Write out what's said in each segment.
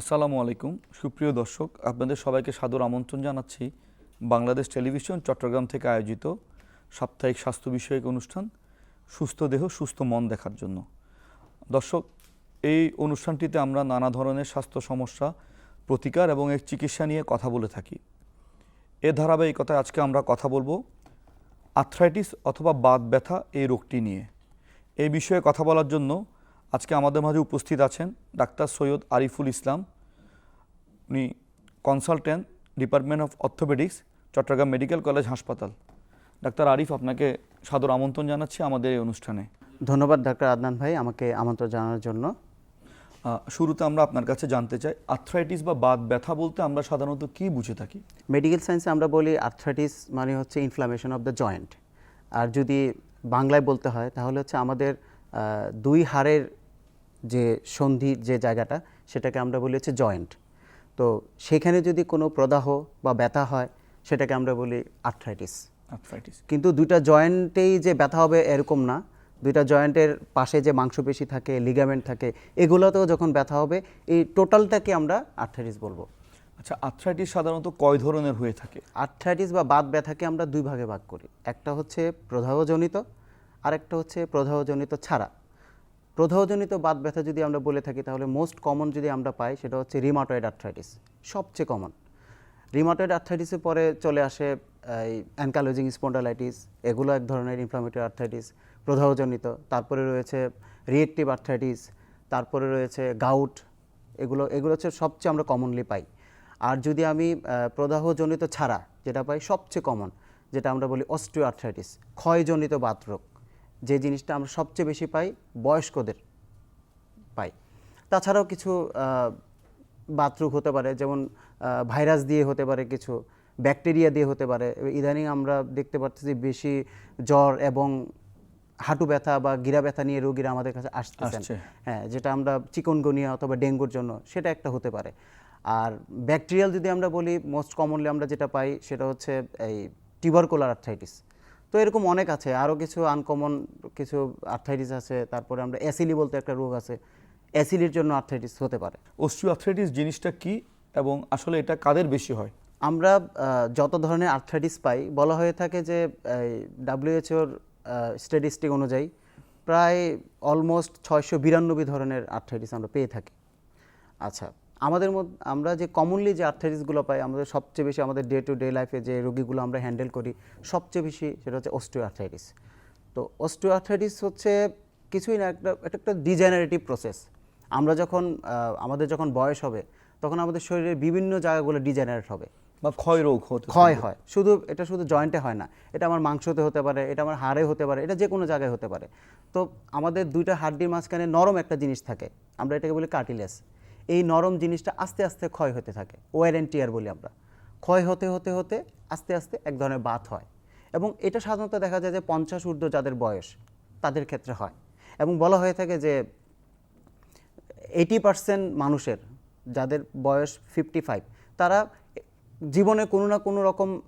আসসালামু আলাইকুম। সুপ্রিয় দর্শক, আপনাদের সবাইকে সাদর আমন্ত্রণ জানাচ্ছি বাংলাদেশ টেলিভিশন চট্টগ্রাম থেকে আয়োজিত সাপ্তাহিক স্বাস্থ্য বিষয়ক অনুষ্ঠান, সুস্থ দেহ, সুস্থ মন দেখার জন্য। দর্শক, এই অনুষ্ঠানটিতে আমরা নানা ধরনের স্বাস্থ্য সমস্যা, প্রতিকার এবং এর চিকিৎসা নিয়ে কথা বলে থাকি। এ ধারাবাহিকতায় আজকে আমরা কথা বলব আর্থ্রাইটিস অথবা বাত ব্যথা এই রোগটি নিয়ে। এই বিষয়ে কথা বলার জন্য আজকে আমাদের মাঝে উপস্থিত আছেন ডাক্তার সৈয়দ আরিফুল ইসলাম উনি consultant department of orthopaedics Chattogram medical college হাসপাতাল ডাক্তার আরিফ আপনাকে সাদর আমন্ত্রণ জানাচ্ছি আমাদের এই অনুষ্ঠানে। ধন্যবাদ ডাক্তার আদনান ভাই আমাকে আমন্ত্রণ জানানোর জন্য। শুরুতে আমরা আপনার কাছে জানতে চাই আর্থ্রাইটিস বা বাত ব্যথা বলতে আমরা সাধারণত কি বুঝে থাকি? মেডিকেল সায়েন্সে আমরা বলি আর্থ্রাইটিস মানে হচ্ছে ইনফ্লামেশন অফ দ্য জয়েন্ট আর যদি বাংলায় বলতে হয় তাহলে হচ্ছে আমাদের দুই হাড়ের যে সন্ধি যে জায়গাটা সেটাকে আমরা বলি হচ্ছে জয়েন্ট তো সেখানে যদি কোনো প্রদাহ বা ব্যথা হয় সেটাকে আমরা বলি আর্থ্রাইটিস আর্থ্রাইটিস কিন্তু দুইটা জয়েন্টেই যে ব্যথা হবে এরকম না। দুইটা জয়েন্টের পাশে যে মাংসপেশি থাকে লিগামেন্ট থাকে এগুলোতেও যখন ব্যথা হবে এই টোটালটাকে আমরা আর্থাইটিস বলব। আচ্ছা আর্থ্রাইটিস সাধারণত কয় ধরনের হয়ে থাকে? আর্থাইটিস বা বাত ব্যথাকে আমরা দুই ভাগে ভাগ করি। একটা হচ্ছে প্রদাহজনিত আর একটা হচ্ছে প্রদাহজনিত ছাড়া। প্রদাহজনিত বাত ব্যথা যদি আমরা বলে থাকি, তাহলে মোস্ট কমন যদি আমরা পাই, সেটা হচ্ছে রিমাটয়েড আর্থ্রাইটিস সবচেয়ে কমন রিমাটয়েড আর্থ্রাইটিসের পরে চলে আসে, এই অ্যানকালোজিং স্পন্ডালাইটিস এগুলো এক ধরনের ইনফ্লামেটরি আর্থ্রাইটিস প্রদাহজনিত। তারপরে রয়েছে রিয়েক্টিভ আর্থ্রাইটিস তারপরে রয়েছে গাউট এগুলো এগুলো হচ্ছে সবচেয়ে আমরা কমনলি পাই। আর যদি আমি প্রদাহজনিত ছাড়া যেটা পাই, সবচেয়ে কমন যেটা আমরা বলি অস্টিও আর্থ্রাইটিস ক্ষয়জনিত বাতরোগ যে জিনিসটা আমরা সবচেয়ে বেশি পাই বয়স্কদের পাই। তাছাড়াও কিছু বাথরুম হতে পারে যেমন ভাইরাস দিয়ে হতে পারে কিছু ব্যাকটেরিয়া দিয়ে হতে পারে। ইদানিং আমরা দেখতে পাচ্ছি যে বেশি জ্বর এবং হাঁটু ব্যথা বা গিরা ব্যথা নিয়ে রোগীরা আমাদের কাছে আসতেছেন। হ্যাঁ যেটা আমরা চিকনগুনিয়া অথবা ডেঙ্গুর জন্য সেটা একটা হতে পারে। আর ব্যাকটেরিয়াল যদি আমরা বলি মোস্ট কমনলি আমরা যেটা পাই সেটা হচ্ছে এই টিউবারকুলার আর্থ্রাইটিস তো এরকম অনেক আছে। আরও কিছু আনকমন কিছু আর্থাইটিস আছে তারপরে আমরা অ্যাসিলি বলতে একটা রোগ আছে। অ্যাসিলির জন্য আর্থ্রাইটিস হতে পারে। অস্টিও আর্থ্রাইটিস জিনিসটা কি এবং আসলে এটা কাদের বেশি হয়? আমরা যত ধরনের আর্থ্রাইটিস পাই বলা হয়ে থাকে যে ডাব্লিউএইচওর স্ট্যাটিস্টিক অনুযায়ী প্রায় অলমোস্ট ছয়শো বিরানব্বই ধরনের আর্থ্রাইটিস আমরা পেয়ে থাকি। আচ্ছা আমাদের মধ্যে আমরা যে কমনলি যে আর্থ্রাইটিসগুলো পাই আমাদের সবচেয়ে বেশি আমাদের ডে টু ডে লাইফে যে রোগীগুলো আমরা হ্যান্ডেল করি সবচেয়ে বেশি সেটা হচ্ছে অস্টিও আর্থ্রাইটিস তো অস্টিও আর্থ্রাইটিস হচ্ছে কিছুই না একটা এটা একটা ডিজেনারেটিভ প্রসেস আমরা যখন আমাদের যখন বয়স হবে তখন আমাদের শরীরের বিভিন্ন জায়গাগুলো ডিজেনারেট হবে। বা ক্ষয় রোগ হতে ক্ষয় হয়। শুধু এটা শুধু জয়েন্টে হয় না এটা আমার মাংসতে হতে পারে এটা আমার হাড়ে হতে পারে এটা যে কোনো জায়গায় হতে পারে। তো আমাদের দুইটা হাড্ডির মাঝখানে নরম একটা জিনিস থাকে আমরা এটাকে বলি কার্টিলেস এই নরম জিনিসটা আস্তে আস্তে ক্ষয় হতে থাকে। ওয়ার অ্যান্ড টিয়ার বলি আমরা। ক্ষয় হতে হতে হতে আস্তে আস্তে এক ধরনের বাত হয়। এবং এটা সাধারণত দেখা যায় যে পঞ্চাশ ঊর্ধ্ব যাদের বয়স, তাদের ক্ষেত্রে হয়। এবং বলা হয়ে থাকে যে এইটি পার্সেন্ট মানুষের যাদের বয়স ফিফটি ফাইভ তারা জীবনে কোনো না কোনো রকম,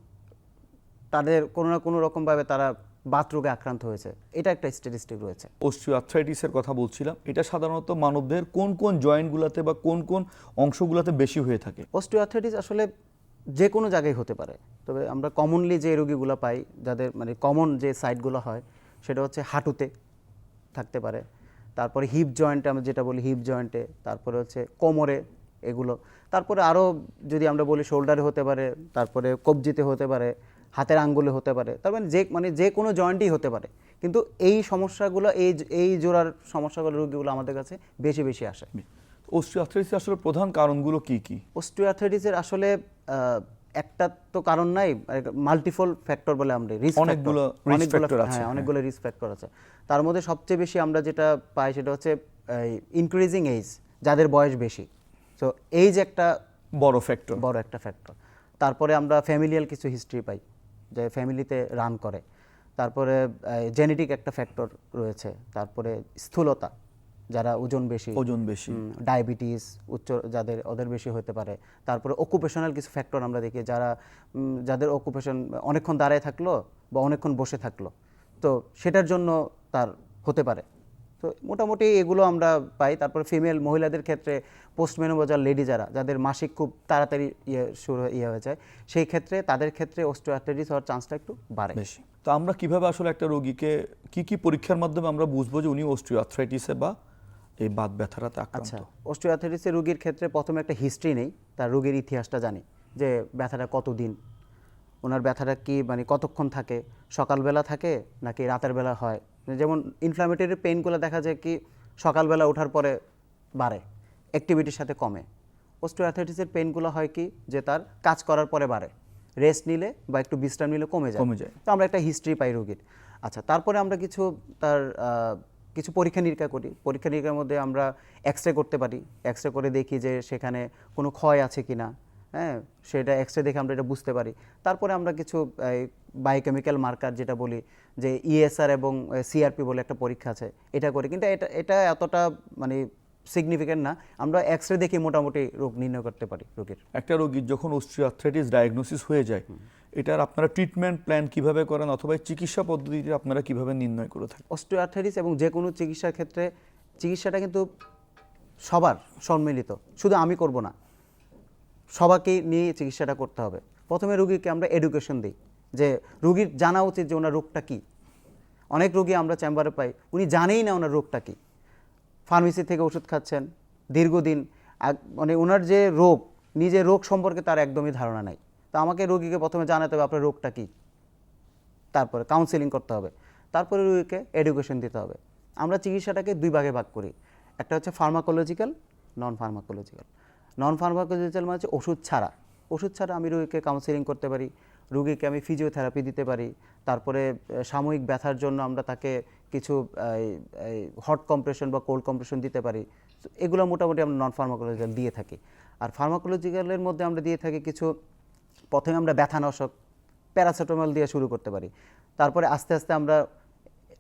তাদের কোনো না কোনো রকমভাবে তারা বাতরোগে আক্রান্ত হয়েছে। এটা একটা স্ট্যাটিস্টিক রয়েছে। অস্টিও আর্থ্রাইটিসের কথা বলছিলাম। এটা সাধারণত মানবদের কোন কোন জয়েন্টগুলোতে বা কোন কোন অংশগুলোতে বেশি হয়ে থাকে? অস্টিওআর্থ্রাইটিস আসলে যে কোনো জায়গায় হতে পারে। তবে আমরা কমনলি যে রোগীগুলো পাই যাদের মানে কমন যে সাইটগুলো হয় সেটা হচ্ছে হাঁটুতে থাকতে পারে। তারপরে হিপ জয়েন্টে আমরা যেটা বলি হিপ জয়েন্টে তারপরে হচ্ছে কোমরে এগুলো। তারপরে আরও যদি আমরা বলি শোল্ডারে হতে পারে তারপরে কবজিতে হতে পারে হাতের আঙ্গুলে হতে পারে তার মানে যে মানে যে কোনো জয়েন্টই হতে পারে। কিন্তু এই সমস্যাগুলো এই এই জোড়ার সমস্যাগুলো রোগীগুলো আমাদের কাছে বেশি বেশি আসে। অস্টিও আর্থ্রাইটিস আসলে প্রধান কারণগুলো কি কি? অস্টিওআর্থ্রাইটিসের আসলে একটা তো কারণ নাই মাল্টিপল ফ্যাক্টর বলে আমরা factor। অনেকগুলো অনেকগুলো আছে, হ্যাঁ হ্যাঁ। অনেকগুলো রিস্ক ফ্যাক্টর আছে। তার মধ্যে সবচেয়ে বেশি আমরা যেটা পাই সেটা হচ্ছে ইনক্রিজিং এজ যাদের বয়স বেশি। সো এইজ একটা বড় ফ্যাক্টর বড় একটা ফ্যাক্টর তারপরে আমরা ফ্যামিলিয়াল কিছু হিস্ট্রি পাই। যে ফ্যামিলিতে রান করে। তারপরে জেনেটিক একটা ফ্যাক্টর রয়েছে। তারপরে স্থূলতা যারা ওজন বেশি ওজন বেশি। ডায়াবেটিস উচ্চ যাদের ওদের বেশি হতে পারে। তারপরে অকুপেশনাল কিছু ফ্যাক্টর আমরা দেখি যারা যাদের অকুপেশন অনেকক্ষণ দাঁড়ায় থাকল বা অনেকক্ষণ বসে থাকল। তো সেটার জন্য তার হতে পারে। তো মোটামুটি এগুলো আমরা পাই। তারপর ফিমেল মহিলাদের ক্ষেত্রে পোস্ট মেনোপজাল লেডি যারা যাদের মাসিক খুব তাড়াতাড়ি ইয়ে শুরু হয়ে- ইয়ে হয়ে যায় সেই ক্ষেত্রে তাদের ক্ষেত্রে অস্টিওআর্থ্রাইটিস হওয়ার চান্সটা একটু বাড়ে। বেশি। তো আমরা কীভাবে আসলে একটা রোগীকে কি কি পরীক্ষার মাধ্যমে আমরা বুঝব যে উনি অস্ট্রিওআর্থ্রাইটিসে বা এই বাত ব্যথাটাতে আক্রান্ত? আচ্ছা অস্টিওআর্থ্রাইটিসের রোগীর ক্ষেত্রে প্রথমে একটা হিস্ট্রি নেই তার রোগীর ইতিহাসটা জানি যে ব্যথাটা কতদিন ওনার ব্যথাটা কি মানে কতক্ষণ থাকে সকালবেলা থাকে নাকি রাতের বেলা হয় যেমন ইনফ্লামেটরি পেইনগুলো দেখা যায় কি সকালবেলা ওঠার পরে বাড়ে অ্যাক্টিভিটির সাথে কমে। অস্টিওআর্থ্রাইটিসের পেইনগুলো হয় কি যে তার কাজ করার পরে বাড়ে। রেস্ট নিলে বা একটু বিশ্রাম নিলে কমে যায়। কমে যায়। তো আমরা একটা হিস্ট্রি পাই রোগীর। আচ্ছা তারপরে আমরা কিছু তার কিছু পরীক্ষা নিরীক্ষা করি। পরীক্ষা নিরীক্ষার মধ্যে আমরা এক্স রে করতে পারি। এক্স রে করে দেখি যে সেখানে কোনো ক্ষয় আছে কি না হ্যাঁ সেটা এক্স রে দেখে আমরা এটা বুঝতে পারি। তারপরে আমরা কিছু বায়োকেমিক্যাল মার্কার যেটা বলি যে ইএসআর এবং সিআরপি বলে একটা পরীক্ষা আছে এটা করি। কিন্তু এটা এটা এতটা মানে সিগনিফিক্যান্ট না। আমরা এক্স রে দেখে মোটামুটি রোগ নির্ণয় করতে পারি রোগীর। একটা রোগীর যখন অস্ট্রিওআর্থ্রাইটিস ডায়াগনোসিস হয়ে যায় এটার আপনারা ট্রিটমেন্ট প্ল্যান কীভাবে করেন অথবা চিকিৎসা পদ্ধতিটি আপনারা কীভাবে নির্ণয় করে থাকেন? অস্টিওআর্থাইটিস এবং যে কোনো চিকিৎসার ক্ষেত্রে চিকিৎসাটা কিন্তু সবার সম্মিলিত। শুধু আমি করব না সবাইকে নিয়ে চিকিৎসাটা করতে হবে। প্রথমে রুগীকে আমরা এডুকেশন দিই যে রুগীর জানা উচিত যে ওনার রোগটা কী। অনেক রোগী আমরা চেম্বারে পাই, উনি জানেই না ওনার রোগটা কী। ফার্মেসি থেকে ওষুধ খাচ্ছেন, দীর্ঘদিন মানে ওনার যে রোগ, নিজের রোগ সম্পর্কে তার একদমই ধারণা নাই। তো আমাকে রোগীকে প্রথমে জানাতে হবে আপনার রোগটা কী। তারপরে কাউন্সেলিং করতে হবে। তারপরে রোগীকে এডুকেশন দিতে হবে। আমরা চিকিৎসাটাকে দুই ভাগে ভাগ করি। একটা হচ্ছে pharmacological non pharmacological non pharmacological মানে হচ্ছে ওষুধ ছাড়া। ওষুধ ছাড়া আমি রোগীকে কাউন্সেলিং করতে পারি, রোগীকে আমি ফিজিওথেরাপি দিতে পারি, তারপরে সাময়িক ব্যথার জন্য আমরা তাকে কিছু হট কম্প্রেশন বা কোল্ড কম্প্রেশন দিতে পারি। এগুলো মোটামুটি আমরা নন ফার্মাকোলজিক্যাল দিয়ে থাকি। আর ফার্মাকোলজিক্যালের মধ্যে আমরা দিয়ে থাকি কিছু, প্রথমে আমরা ব্যথানাশক, প্যারাসিটামল দিয়ে শুরু করতে পারি। তারপরে আস্তে আস্তে আমরা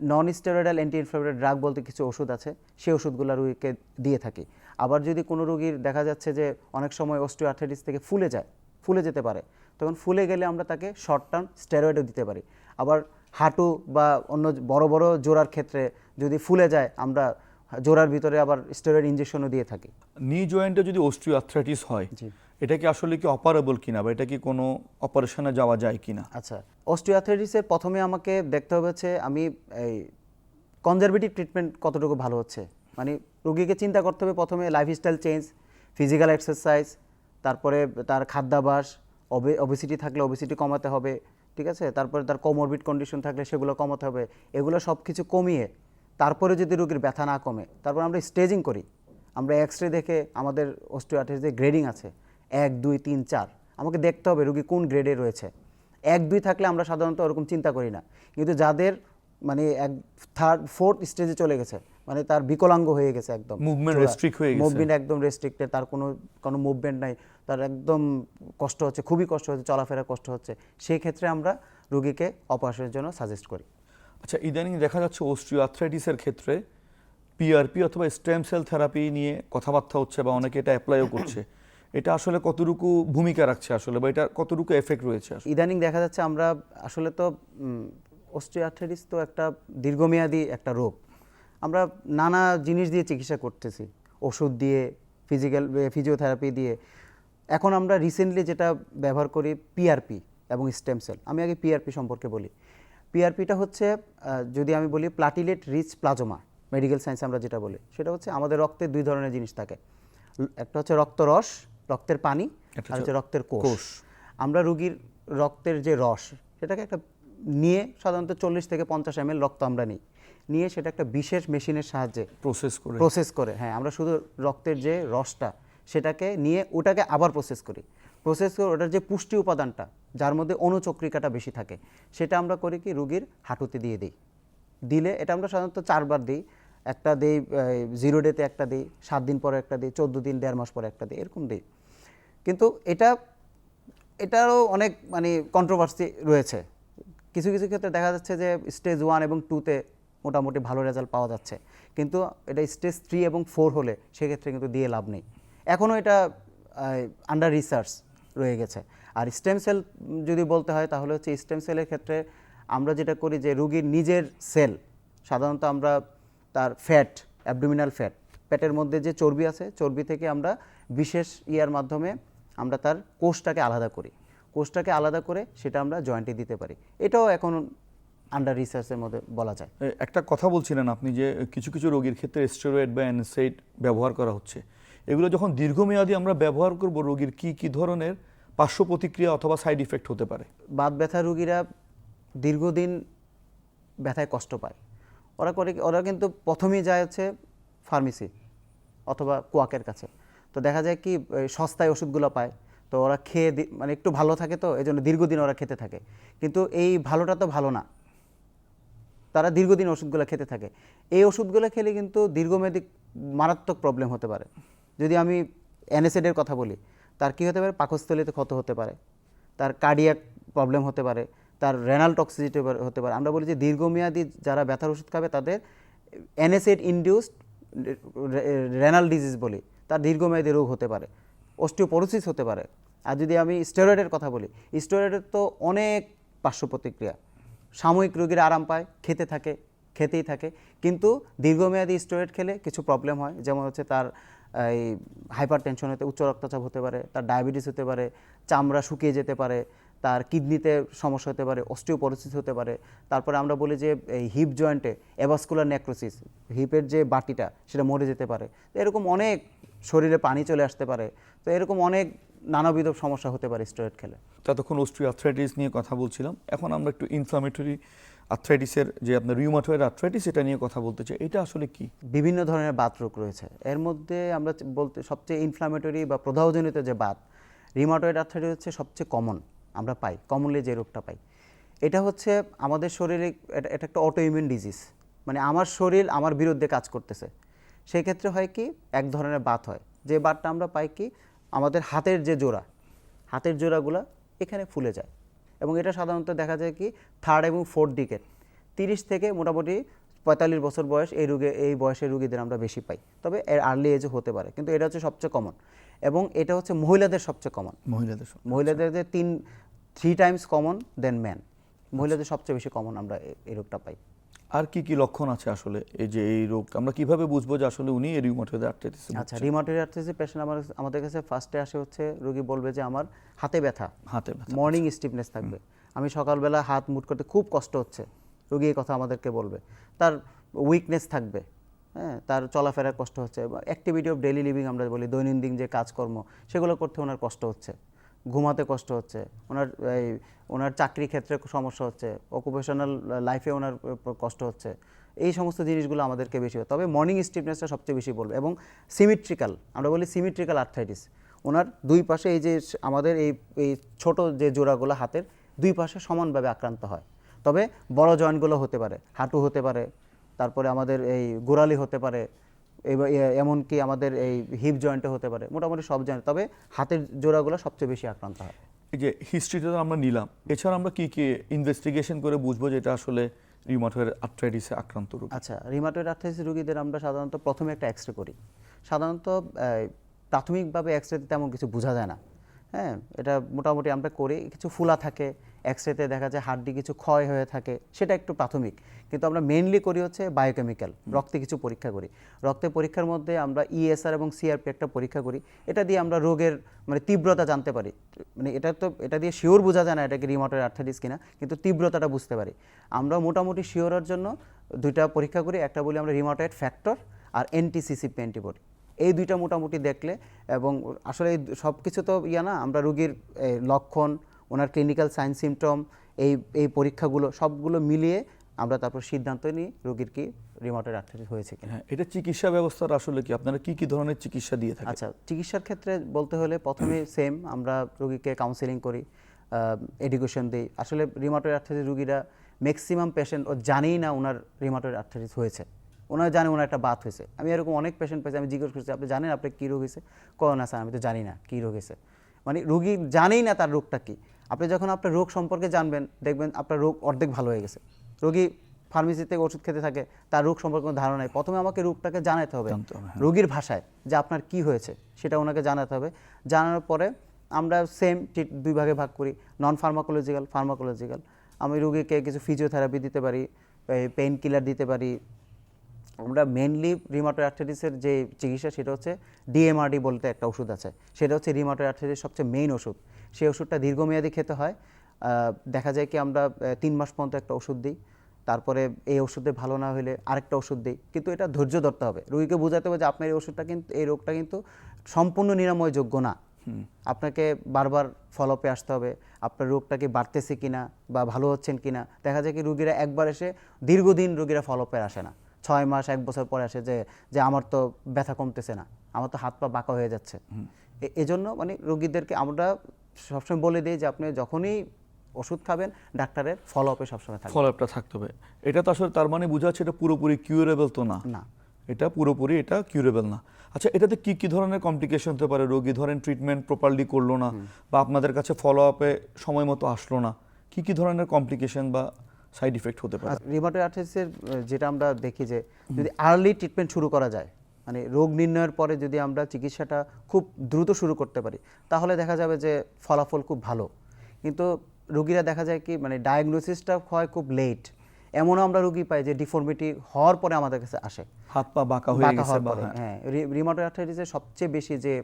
non steroidal anti inflammatory drug বলতে কিছু ওষুধ আছে সেই ওষুধগুলো রোগীকে দিয়ে থাকি। আবার যদি কোনো রোগীর দেখা যাচ্ছে যে অনেক সময় অস্টিওআর্থাইটিস থেকে ফুলে যায় ফুলে যেতে পারে তখন ফুলে গেলে আমরা তাকে শর্ট টার্ম স্টেরয়েডও দিতে পারি। আবার হাঁটু বা অন্য বড় বড় জোড়ার ক্ষেত্রে যদি ফুলে যায় আমরা জোড়ার ভিতরে আবার স্টেরয়েড ইঞ্জেকশনও দিয়ে থাকি। নি জয়েন্টে যদি অস্ট্রিওআর্থ্রাইটিস হয় জি। এটা কি আসলে কি অপারেবল কিনা বা এটা কি কোনো অপারেশনে যাওয়া যায় কিনা? আচ্ছা অস্টিওআর্থ্রাইটিসের প্রথমে আমাকে দেখতে হবে হচ্ছে আমি এই কনজারভেটিভ ট্রিটমেন্ট কতটুকু ভালো হচ্ছে। মানে রোগীকে চিন্তা করতে হবে প্রথমে লাইফস্টাইল চেঞ্জ ফিজিক্যাল এক্সারসাইজ তারপরে তার খাদ্যাভ্যাস অবেসিটি থাকলে অবেসিটি কমাতে হবে, ঠিক আছে? তারপরে তার কোমরবিড কন্ডিশন থাকলে সেগুলো কমাতে হবে। এগুলো সব কিছু কমিয়ে তারপরে যদি রোগীর ব্যথা না কমে, তারপর আমরা স্টেজিং করি। আমরা এক্স রে দেখে আমাদের অস্টিওআর্থ্রাইটিসের গ্রেডিং আছে। এক দুই তিন চার। আমাকে দেখতে হবে রোগী কোন গ্রেডে রয়েছে। এক দুই থাকলে আমরা সাধারণত ওরকম চিন্তা করি না। কিন্তু যাদের মানে এক থার্ড ফোর্থ স্টেজে চলে গেছে মানে তার বিকলাঙ্গ হয়ে গেছে একদম। Movement restrict হয়ে গেছে। মুভমেন্ট একদম রেস্ট্রিক্টেড তার কোনো কোনো মুভমেন্ট নাই। তার একদম কষ্ট হচ্ছে খুবই কষ্ট হচ্ছে চলাফেরা কষ্ট হচ্ছে। সেই ক্ষেত্রে আমরা রোগীকে অপারেশনের জন্য সাজেস্ট করি। আচ্ছা ইদানিং দেখা যাচ্ছে অস্ট্রিওআর্থ্রাইটিসের ক্ষেত্রে পিআরপি অথবা স্টেম সেল থেরাপি নিয়ে কথাবার্তা হচ্ছে বা অনেকে এটা অ্যাপ্লাইও করছে। এটা আসলে কতটুকু ভূমিকা রাখছে আসলে বা এটা কতটুকু এফেক্ট রয়েছে ইদানিং দেখা যাচ্ছে আমরা আসলে তো অস্ট্রিওআর্থ্রাইটিস তো একটা দীর্ঘমেয়াদী একটা রোগ। আমরা নানা জিনিস দিয়ে চিকিৎসা করতেছি। ওষুধ দিয়ে ফিজিক্যাল ফিজিওথেরাপি দিয়ে। এখন আমরা রিসেন্টলি যেটা ব্যবহার করি পিআরপি এবং স্টেম সেল আমি আগে পিআরপি সম্পর্কে বলি। পিআরপিটা হচ্ছে যদি আমি বলি প্লাটিলেট রিচ প্লাজমা মেডিকেল সায়েন্সে আমরা যেটা বলি, সেটা হচ্ছে আমাদের রক্তে দুই ধরনের জিনিস থাকে। একটা হচ্ছে রক্তরস রক্তের পানি আর হচ্ছে রক্তের কোষ। কোষ। আমরা রুগীর রক্তের যে রস সেটাকে একটা নিয়ে সাধারণত চল্লিশ থেকে পঞ্চাশ এম রক্ত আমরা নিই। নিয়ে সেটা একটা বিশেষ মেশিনের সাহায্যে প্রসেস করে। প্রসেস করে হ্যাঁ আমরা শুধু রক্তের যে রসটা সেটাকে নিয়ে ওটাকে আবার প্রসেস করি। প্রসেস করে ওটার যে পুষ্টি উপাদানটা যার মধ্যে অনুচক্রিকাটা বেশি থাকে সেটা আমরা করি কি রুগীর হাঁটুতে দিয়ে দিই। দিলে এটা আমরা সাধারণত চারবার দিই। একটা দিই জিরো ডেতে একটা দিই সাত দিন পরে একটা দিই চোদ্দ দিন দেড় মাস পরে একটা দিই এরকম দিই। কিন্তু এটা, এটারও অনেক মানে কন্ট্রোভার্সি রয়েছে। কিছু কিছু ক্ষেত্রে দেখা যাচ্ছে যে স্টেজ ওয়ান এবং টুতে মোটামুটি ভালো রেজাল্ট পাওয়া যাচ্ছে। কিন্তু এটা স্টেজ থ্রি এবং ফোর হলে সেক্ষেত্রে কিন্তু দিয়ে লাভ নেই। এখনও এটা আন্ডার রিসার্চ রয়ে গেছে। আর স্টেম সেল যদি বলতে হয় তাহলে হচ্ছে স্টেম সেলের ক্ষেত্রে আমরা যেটা করি যে রুগীর নিজের সেল সাধারণত আমরা তার ফ্যাট অ্যাবডোমিনাল ফ্যাট পেটের মধ্যে যে চর্বি আছে, চর্বি থেকে আমরা বিশেষ ইয়ার মাধ্যমে আমরা তার কোষটাকে আলাদা করি। কোষটাকে আলাদা করে সেটা আমরা জয়েন্টে দিতে পারি। এটাও এখন আন্ডার রিসার্চের মধ্যে বলা যায়। একটা কথা বলছিলেন আপনি যে কিছু কিছু রোগীর ক্ষেত্রে স্টেরয়েড বা অ্যানসাইড ব্যবহার করা হচ্ছে। এগুলো যখন দীর্ঘমেয়াদী আমরা ব্যবহার করব রোগীর কি কি ধরনের পার্শ্ব প্রতিক্রিয়া অথবা সাইড ইফেক্ট হতে পারে? বাত ব্যথা রুগীরা দীর্ঘদিন ব্যথায় কষ্ট পায়। ওরা করে ওরা কিন্তু প্রথমেই যায় হচ্ছে ফার্মেসি অথবা কোয়াকের কাছে। তো দেখা যায় কি সস্তায় ওষুধগুলো পায়। তো ওরা খেয়ে মানে একটু ভালো থাকে তো, এই জন্য দীর্ঘদিন ওরা খেতে থাকে। কিন্তু এই ভালোটা তো ভালো না। তারা দীর্ঘদিন ওষুধগুলো খেতে থাকে। এই ওষুধগুলো খেলে কিন্তু দীর্ঘমেয়াদী মারাত্মক প্রবলেম হতে পারে। যদি আমি অ্যানেসিডের কথা বলি, তার কি হতে পারে? পাকস্থলীতে ক্ষত হতে পারে। তার কার্ডিয়াক প্রবলেম হতে পারে। তার রেনাল টক্সিসিটি হতে পারে। আমরা বলি যে দীর্ঘমেয়াদী যারা ব্যথার ওষুধ খাবে, তাদের অ্যানেসিড ইনডিউসড রেনাল ডিজিজ বলি। তার দীর্ঘমেয়াদী রোগ হতে পারে অস্টিওপোরোসিস হতে পারে। আর যদি আমি স্টেরয়েডের কথা বলি স্টেরয়েডের তো অনেক পার্শ্ব প্রতিক্রিয়া সাময়িক রোগীরা আরাম পায়, খেতে থাকে, খেতেই থাকে। কিন্তু দীর্ঘমেয়াদী স্টেরয়েড খেলে কিছু প্রবলেম হয়, যেমন হচ্ছে তার, এই হাইপার টেনশন হতে, উচ্চ রক্তচাপ হতে পারে, তার ডায়াবেটিস হতে পারে, চামড়া শুকিয়ে যেতে পারে তার কিডনিতে সমস্যা হতে পারে অস্টিওপোরোসিস হতে পারে। তারপরে আমরা বলি যে এই হিপ জয়েন্টে অ্যাভাস্কুলার নেক্রোসিস হিপের যে বাটিটা সেটা মরে যেতে পারে। তো এরকম অনেক শরীরে পানি চলে আসতে পারে। তো এরকম অনেক নানাবিধ সমস্যা হতে পারে স্টেরয়েড খেলে। ততক্ষণ অস্ট্রিও আর্থ্রাইটিস নিয়ে কথা বলছিলাম। এখন আমরা একটু ইনফ্লামেটরি আর্থ্রাইটিসের যে আপনার রিউমাটয়েড আর্থ্রাইটিস এটা নিয়ে কথা বলতে চাই। এটা আসলে কি? বিভিন্ন ধরনের বাত রোগ রয়েছে। এর মধ্যে আমরা বলতে সবচেয়ে ইনফ্লামেটরি বা প্রদাহজনিত যে বাত রিমাটয়েড আর্থাইটিস হচ্ছে সবচেয়ে কমন আমরা পাই কমনলি যে রোগটা পাই। এটা হচ্ছে আমাদের শরীরে এটা এটা একটা অটো ইমিউন ডিজিজ মানে আমার শরীর আমার বিরুদ্ধে কাজ করতেছে। সেই ক্ষেত্রে হয় কি এক ধরনের বাত হয়। যে বাতটা আমরা পাই কি আমাদের হাতের যে জোড়া হাতের জোড়াগুলা এখানে ফুলে যায়। এবং এটা সাধারণত দেখা যায় কি থার্ড এবং ফোর্থ ডিকেট তিরিশ থেকে মোটামুটি পঁয়তাল্লিশ বছর বয়স এই রোগে এই বয়সের রুগীদের আমরা বেশি পাই। তবে এর আর্লি এজে হতে পারে কিন্তু এটা হচ্ছে সবচেয়ে কমন এবং এটা হচ্ছে মহিলাদের সবচেয়ে কমন মহিলাদের মহিলাদের যে তিন three times common than man মহিলাদের সবচেয়ে বেশি কমন আমরা এই রোগটা পাই। আর কি কি লক্ষণ আছে আসলে এই যে এই রোগ? আমরা কীভাবে বুঝব যে আসলে উনি রিউমাটয়েড আর্থ্রাইটিস আচ্ছা রিমাটয়েড আর্থ্রাইটিস পেশেন্ট আমার আমাদের কাছে ফার্স্টে আসে হচ্ছে রোগী বলবে যে আমার হাতে ব্যথা। হাতে ব্যথা মর্নিং স্টিফনেস থাকবে। আমি সকালবেলা হাত মুট করতে খুব কষ্ট হচ্ছে। রোগী এই কথা আমাদেরকে বলবে। তার উইকনেস থাকবে। হ্যাঁ তার চলাফেরার কষ্ট হচ্ছে। অ্যাক্টিভিটি অফ ডেইলি লিভিং আমরা বলি দৈনন্দিন যে কাজকর্ম সেগুলো করতে ওনার কষ্ট হচ্ছে। ঘুমাতে কষ্ট হচ্ছে, ওনার, এই, ওনার চাকরি ক্ষেত্রে সমস্যা হচ্ছে অকুপেশনাল লাইফে ওনার কষ্ট হচ্ছে, এই সমস্ত জিনিসগুলো আমাদেরকে বেশি হয় তবে মর্নিং স্টিফনেসটা সবচেয়ে বেশি বলবে এবং সিমিট্রিক্যাল আমরা বলি সিমিট্রিক্যাল আর্থাইটিস ওনার দুই পাশে এই যে আমাদের এই এই ছোটো যে জোড়াগুলো হাতের, দুই পাশে সমানভাবে আক্রান্ত হয়। তবে বড় জয়েন্টগুলো হতে পারে, হাঁটু হতে পারে, তারপরে আমাদের এই গোড়ালি হতে পারে এমনকি আমাদের এই হিপ জয়েন্টে হতে পারে মোটামুটি সব জয়েন্ট তবে হাতের জোড়াগুলো সবচেয়ে বেশি আক্রান্ত হয়। এই যে হিস্ট্রিটা তো আমরা নিলাম এছাড়া আমরা কি কি ইনভেস্টিগেশন করে বুঝব যে এটা আসলে রিউমাটয়েড আর্থ্রাইটিসে আক্রান্ত রোগ? আচ্ছা রিমাটয়েড আর্থ্রাইটিস রোগীদের আমরা সাধারণত প্রথমে একটা এক্স রে করি। সাধারণত প্রাথমিকভাবে এক্স রেতে তেমন কিছু বোঝা যায় না। হ্যাঁ এটা মোটামুটি আমরা করি কিছু ফুলা থাকে এক্স রেতে দেখা যায় হাড্ডি কিছু ক্ষয় হয়ে থাকে সেটা একটু প্রাথমিক। কিন্তু আমরা মেইনলি করি হচ্ছে বায়োকেমিক্যাল রক্তে কিছু পরীক্ষা করি। রক্তের পরীক্ষার মধ্যে আমরা ইএসআর এবং সিআরপি একটা পরীক্ষা করি। এটা দিয়ে আমরা রোগের মানে তীব্রতা জানতে পারি। মানে এটা তো এটা দিয়ে শিওর বোঝা যায় না এটাকে রিমোটের আর্থাইটিস কিনা কিন্তু তীব্রতাটা বুঝতে পারি। আমরা মোটামুটি শিওরের জন্য দুইটা পরীক্ষা করি একটা বলি আমরা রিমোটয়েড ফ্যাক্টর আর এনটিসিসিপি অ্যান্টিবডি এই দুইটা মোটামুটি দেখলে এবং আসলে সব কিছু তো ইয়া না আমরা রোগীর লক্ষণ ওনার ক্লিনিক্যাল সাইন সিমটম এই এই পরীক্ষাগুলো সবগুলো মিলিয়ে আমরা তারপর সিদ্ধান্ত নিই রোগীর কি রিমোটেড আর্থাইটিস হয়েছে কিনা। হ্যাঁ এটা চিকিৎসা ব্যবস্থার আসলে কি? আপনারা কি কি ধরনের চিকিৎসা দিয়ে থাকেন? আচ্ছা চিকিৎসার ক্ষেত্রে বলতে হলে প্রথমে সেম আমরা রোগীকে কাউন্সেলিং করি এডুকেশন দিই। আসলে রিমাটয়েড আর্থাইটিস রোগীরা ম্যাক্সিমাম পেশেন্ট ও জানেই না ওনার রিমাটয়েড আর্থাইটিস হয়েছে। ওনারা জানে ওনার একটা বাত হয়েছে। আমি এরকম অনেক পেশেন্ট পেয়েছি আমি জিজ্ঞেস করছি আপনি জানেন আপনার কী রোগ হয়েছে? কো না স্যার আমি তো জানি না কী রোগ হয়েছে। মানে রোগী জানেই না তার রোগটা কী। আপনি যখন আপনার রোগ সম্পর্কে জানবেন দেখবেন আপনার রোগ অর্ধেক ভালো হয়ে গেছে। রোগী ফার্মেসি থেকে ওষুধ খেতে থাকে তার রোগ সম্পর্কে কোনো ধারণা নেই। প্রথমে আমাকে রোগটাকে জানাতে হবে। হ্যাঁ। রোগীর ভাষায় যে আপনার কি হয়েছে সেটা ওনাকে জানাতে হবে। জানানোর পরে আমরা সেম দুই ভাগে ভাগ করি। নন ফার্মাকোলজিক্যাল ফার্মাকোলজিক্যাল আমি রোগীকে কিছু ফিজিওথেরাপি দিতে পারি পেইন কিলার দিতে পারি আমরা মেনলি রিমাটো আর্থাইটিসের যে চিকিৎসা সেটা হচ্ছে ডিএমআরডি বলতে একটা ওষুধ আছে। সেটা হচ্ছে রিমাটো আর্থাইটিস সবচেয়ে মেইন ওষুধ। সেই ওষুধটা দীর্ঘমেয়াদী খেতে হয়। দেখা যায় কি আমরা তিন মাস পর্যন্ত একটা ওষুধ দিই। তারপরে এই ওষুধে ভালো না হলে আরেকটা ওষুধ দিই। কিন্তু এটা ধৈর্য ধরতে হবে। রোগীকে বোঝাতে হবে যে আপনার এই ওষুধটা কিন্তু এই রোগটা কিন্তু সম্পূর্ণ নিরাময়যোগ্য না। আপনাকে বারবার ফলো ফলোপে আসতে হবে। আপনার রোগটা কি বাড়তেছে কিনা বা ভালো হচ্ছেন কিনা। দেখা যায় কি রুগীরা একবার এসে দীর্ঘদিন রুগীরা ফলোপে আসে না। ছয় মাস এক বছর পরে আসে যে যে আমার তো ব্যথা কমতেছে না আমার তো হাত পা বাঁকা হয়ে যাচ্ছে। এজন্য মানে রোগীদেরকে আমরা সবসময় বলে দিই যে আপনি যখনই ওষুধ খাবেন ডাক্তারের ফলো আপে সবসময় থাকবেন। ফলো আপটা থাকতে হবে। এটা তো আসলে তার মানে বোঝা যাচ্ছে এটা পুরোপুরি কিউরেবল তো না। না। এটা পুরোপুরি এটা কিউরেবল না। আচ্ছা এটাতে কি কি ধরনের কমপ্লিকেশন হতে পারে? রোগী ধরেন ট্রিটমেন্ট প্রপারলি করল না বা আপনাদের কাছে ফলো আপে সময় মতো আসলো না। কি কি ধরনের কমপ্লিকেশন বা সাইড ইফেক্ট হতে পারে। রিমাটোয়েড আর্থ্রাইটিসের যেটা আমরা দেখি যে যদি আর্লি ট্রিটমেন্ট শুরু করা যায় মানে রোগ নির্ণয়ের পরে যদি আমরা চিকিৎসাটা খুব দ্রুত শুরু করতে পারি তাহলে দেখা যাবে যে ফলাফল খুব ভালো। কিন্তু রোগীরা দেখা যায় কি মানে ডায়াগনোসিসটা হয় খুব লেট এমনও আমরা রোগী পাই যে ডিফর্মিটি হওয়ার পরে আমাদের কাছে আসে। হাত পা বাঁকা হয়ে গেছে হ্যাঁ, হ্যাঁ রিমাটোয়েড আর্থ্রাইটিসের সবচেয়ে বেশি যে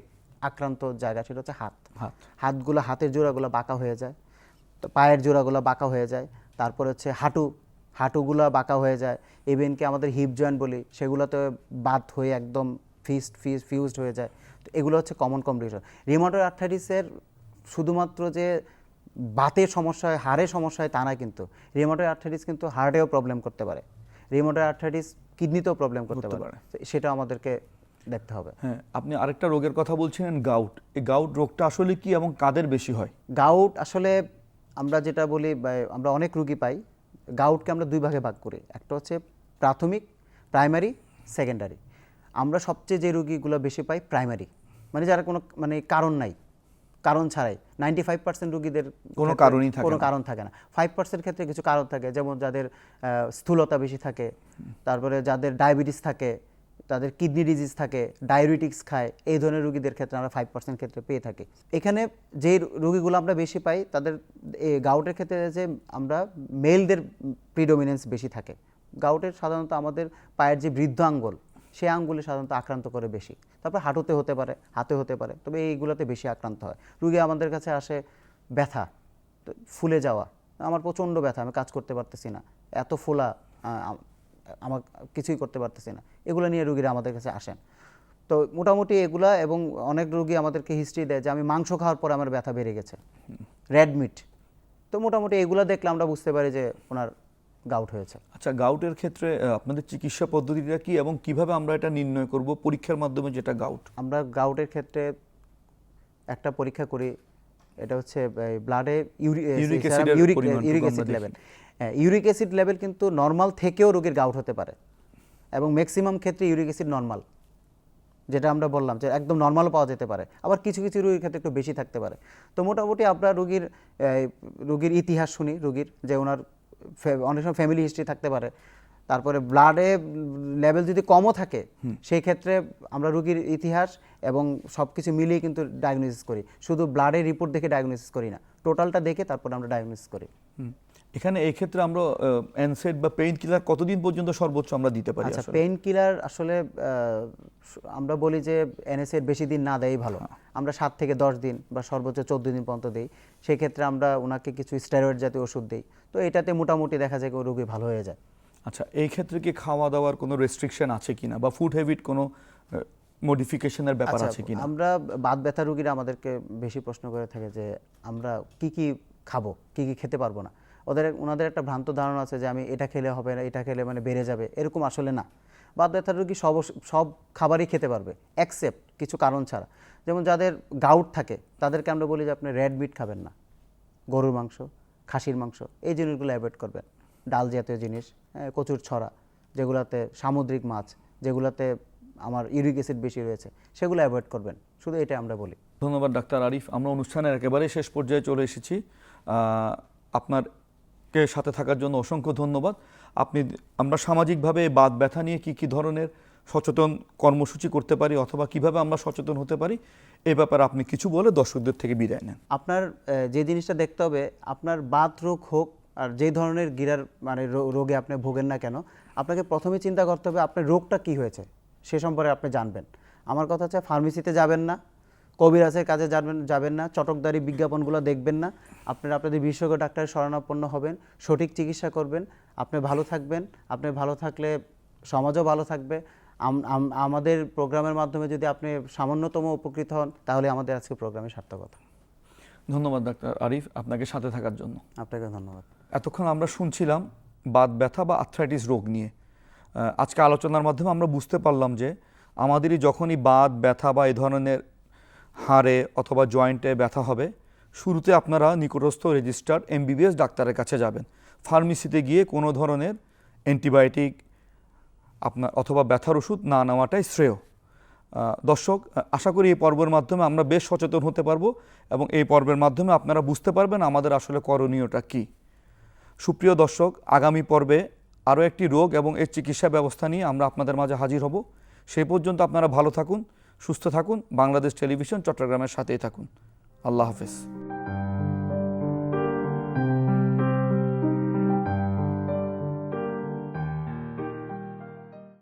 আক্রান্ত জায়গা সেটা হচ্ছে হাত। হাত। হাতগুলো হাতের জোড়াগুলো বাঁকা হয়ে যায় তো পায়ের জোড়াগুলো বাঁকা হয়ে যায় তারপর হচ্ছে হাঁটু হাঁটুগুলো বাঁকা হয়ে যায়। ইভেন কি আমাদের হিপ জয়েন্ট বলি সেগুলোতে বাত হয়ে একদম ফিস্ট ফিস ফিউজড হয়ে যায়। তো এগুলো হচ্ছে কমন কমপ্লিকেশন রিমোটর আর্থাইটিসের শুধুমাত্র যে বাতের সমস্যা হয় হাড়ের সমস্যা হয় তা না কিন্তু। রিমোটর আর্থাইটিস কিন্তু হার্টেও প্রবলেম করতে পারে। রিমোটর আর্থাইটিস কিডনিতেও প্রবলেম করতে করতে পারে। সেটা আমাদেরকে দেখতে হবে। হ্যাঁ আপনি আরেকটা রোগের কথা বলছিলেন গাউট এই গাউট রোগটা আসলে কি এবং কাদের বেশি হয়? গাউট আসলে আমরা যেটা বলি আমরা অনেক রুগী পাই গাউটকে আমরা দুই ভাগে ভাগ করি। একটা হচ্ছে প্রাথমিক প্রাইমারি সেকেন্ডারি আমরা সবচেয়ে যে রুগীগুলো বেশি পাই প্রাইমারি মানে যারা কোনো মানে কারণ নাই। কারণ ছাড়াই। নাইনটি ফাইভ পার্সেন্ট রুগীদের কোনো কারণই থাকে কোনো কারণ থাকে না। ফাইভ পার্সেন্ট ক্ষেত্রে কিছু কারণ থাকে। যেমন যাদের স্থূলতা বেশি থাকে তারপরে যাদের ডায়াবেটিস থাকে তাদের কিডনি ডিজিজ থাকে ডায়াবেটিক্স খায়, এই ধরনের রুগীদের ক্ষেত্রে আমরা ফাইভ পার্সেন্ট ক্ষেত্রে পেয়ে থাকি। এখানে যে রুগীগুলো আমরা বেশি পাই, তাদের গাউটের ক্ষেত্রে যে আমরা মেলদের প্রিডোমিনেন্স বেশি থাকে। গাউটের সাধারণত আমাদের পায়ের যে বৃদ্ধ আঙ্গুল সেই আঙ্গুলে সাধারণত আক্রান্ত করে বেশি। তারপর হাঁটুতে হতে পারে, হাতে হতে পারে, তবে এইগুলোতে বেশি আক্রান্ত হয়। রুগী আমাদের কাছে আসে ব্যথা ফুলে যাওয়া। আমার প্রচণ্ড ব্যথা, আমি কাজ করতে পারতেছি না। এত ফোলা আমার কিছুই করতে পারতেছি না। এগুলো নিয়ে রুগীরা আমাদের কাছে আসেন। তো মোটামুটি এগুলা এবং অনেক রুগী আমাদেরকে হিস্ট্রি দেয় যে আমি মাংস খাওয়ার পরে আমার ব্যথা বেড়ে গেছে। রেড মিট তো মোটামুটি এগুলো দেখলে আমরা বুঝতে পারি যে ওনার গাউট হয়েছে। আচ্ছা গাউটের ক্ষেত্রে আপনাদের চিকিৎসা পদ্ধতিটা কি এবং কীভাবে আমরা এটা নির্ণয় করব? পরীক্ষার মাধ্যমে যেটা গাউট আমরা গাউটের ক্ষেত্রে একটা পরীক্ষা করি। এটা হচ্ছে ব্লাডে uric uric acid level uric acid level কিন্তু নর্মাল থেকেও রোগীর গাউট হতে পারে। এবং ম্যাক্সিমাম ক্ষেত্রে ইউরিক অ্যাসিড নর্মাল যেটা আমরা বললাম যে একদম নর্মালও পাওয়া যেতে পারে। আবার কিছু কিছু রোগীর ক্ষেত্রে একটু বেশি থাকতে পারে। তো মোটামুটি আমরা রোগীর রোগীর ইতিহাস শুনি রোগীর যে ওনার অনেক সময় ফ্যামিলি হিস্ট্রি থাকতে পারে। তারপরে ব্লাডে লেভেল যদি কমও থাকে সেই ক্ষেত্রে আমরা রোগীর ইতিহাস এবং সব কিছু মিলিয়ে কিন্তু ডায়াগনোসিস করি। শুধু ব্লাডের রিপোর্ট দেখে ডায়াগনোসিস করি না টোটালটা দেখে তারপরে আমরা ডায়াগনোসিস করি। হুম। এখানে এই ক্ষেত্রে আমরা অ্যানসেট বা পেইন কিলার কতদিন পর্যন্ত সর্বোচ্চ আমরা দিতে পারি আচ্ছা পেইন কিলার আসলে আমরা বলি যে এনএসএর বেশি দিন না দেয় ভালো। হ্যাঁ। আমরা সাত থেকে দশ দিন বা সর্বোচ্চ চোদ্দ দিন পর্যন্ত দিই। সেক্ষেত্রে আমরা ওনাকে কিছু স্টেরয়েড জাতীয় ওষুধ দিই। তো এটাতে মোটামুটি দেখা যায় রোগী ভালো হয়ে যায়। আচ্ছা এই ক্ষেত্রে কি খাওয়া দাওয়ার কোনো রেস্ট্রিকশন আছে কিনা? বা ফুড হ্যাবিট কোনো মডিফিকেশনের ব্যাপার আচ্ছা আছে কিনা? আমরা বাত ব্যথা রোগীরা আমাদেরকে বেশি প্রশ্ন করে থাকে যে আমরা কি কি খাব কি কি খেতে পারব না। ওদের ওনাদের একটা ভ্রান্ত ধারণা আছে যে আমি এটা খেলে হবে না এটা খেলে মানে বেড়ে যাবে। এরকম আসলে না। বাত ব্যথার রোগী সব সব খাবারই খেতে পারবে অ্যাকসেপ্ট কিছু কারণ ছাড়া। যেমন যাদের গাউট থাকে তাদেরকে আমরা বলি যে আপনি রেড মিট খাবেন না। গরুর মাংস খাসির মাংস এই জিনিসগুলো অ্যাভয়েড করবেন। ডাল জাতীয় জিনিস হ্যাঁ, কচুর ছড়া যেগুলোতে সামুদ্রিক মাছ যেগুলোতে আমার ইউরিক অ্যাসিড বেশি রয়েছে সেগুলো অ্যাভয়েড করবেন। শুধু এটা আমরা বলি। ধন্যবাদ ডাক্তার আরিফ। আমরা অনুষ্ঠানের একেবারে শেষ পর্যায়ে চলে এসেছি। আহ, আপনারকে সাথে থাকার জন্য অসংখ্য ধন্যবাদ। আপনি, আমরা সামাজিকভাবে বাত ব্যথা নিয়ে কি কি ধরনের সচেতন কর্মসূচি করতে পারি অথবা কীভাবে আমরা সচেতন হতে পারি এই ব্যাপারে আপনি কিছু বলে দর্শকদের থেকে বিদায় নেন। আপনার যে জিনিসটা দেখতে হবে, আপনার বাত রোগ হোক আর যেই ধরনের গিরার মানে রোগে আপনি ভোগেন না কেন, আপনাকে প্রথমে চিন্তা করতে হবে আপনার রোগটা কি হয়েছে, সে সম্পর্কে আপনি জানবেন। আমার কথা হচ্ছে, ফার্মেসিতে যাবেন না, কবিরাজের কাজে যাবেন যাবেন না, চটকদারি বিজ্ঞাপনগুলো দেখবেন না আপনারা আপনাদের বিশেষজ্ঞ ডাক্তারের শরণাপন্ন হবেন সঠিক চিকিৎসা করবেন আপনি ভালো থাকবেন আপনি ভালো থাকলে সমাজও ভালো থাকবে। আম- আম- আমাদের প্রোগ্রামের মাধ্যমে যদি আপনি সামান্যতম উপকৃত হন তাহলে আমাদের আজকে প্রোগ্রামে সার্থকতা ধন্যবাদ ডাক্তার আরিফ আপনাকে সাথে থাকার জন্য। আপনাকে ধন্যবাদ। এতক্ষণ আমরা শুনছিলাম বাত ব্যথা বা আর্থ্রাইটিস রোগ নিয়ে। আজকে আলোচনার মাধ্যমে আমরা বুঝতে পারলাম যে আমাদেরই যখনই বাত ব্যথা বা এই ধরনের হাড়ে অথবা জয়েন্টে ব্যথা হবে শুরুতে আপনারা নিকটস্থ রেজিস্টার্ড এমবিবিএস ডাক্তারের কাছে যাবেন। ফার্মেসিতে গিয়ে কোনো ধরনের অ্যান্টিবায়োটিক আপনার অথবা ব্যথার ওষুধ না নেওয়াটাই শ্রেয়। দর্শক আশা করি এই পর্বের মাধ্যমে আমরা বেশ সচেতন হতে পারব এবং এই পর্বের মাধ্যমে আপনারা বুঝতে পারবেন আমাদের আসলে করণীয়টা কী। সুপ্রিয় দর্শক, আগামী পর্বে আরও একটি রোগ এবং এর চিকিৎসা ব্যবস্থা নিয়ে আমরা আপনাদের মাঝে হাজির হব। সেই পর্যন্ত আপনারা ভালো থাকুন, সুস্থ থাকুন। বাংলাদেশ টেলিভিশন, চট্টগ্রামের সাথেই থাকুন। আল্লাহ হাফেজ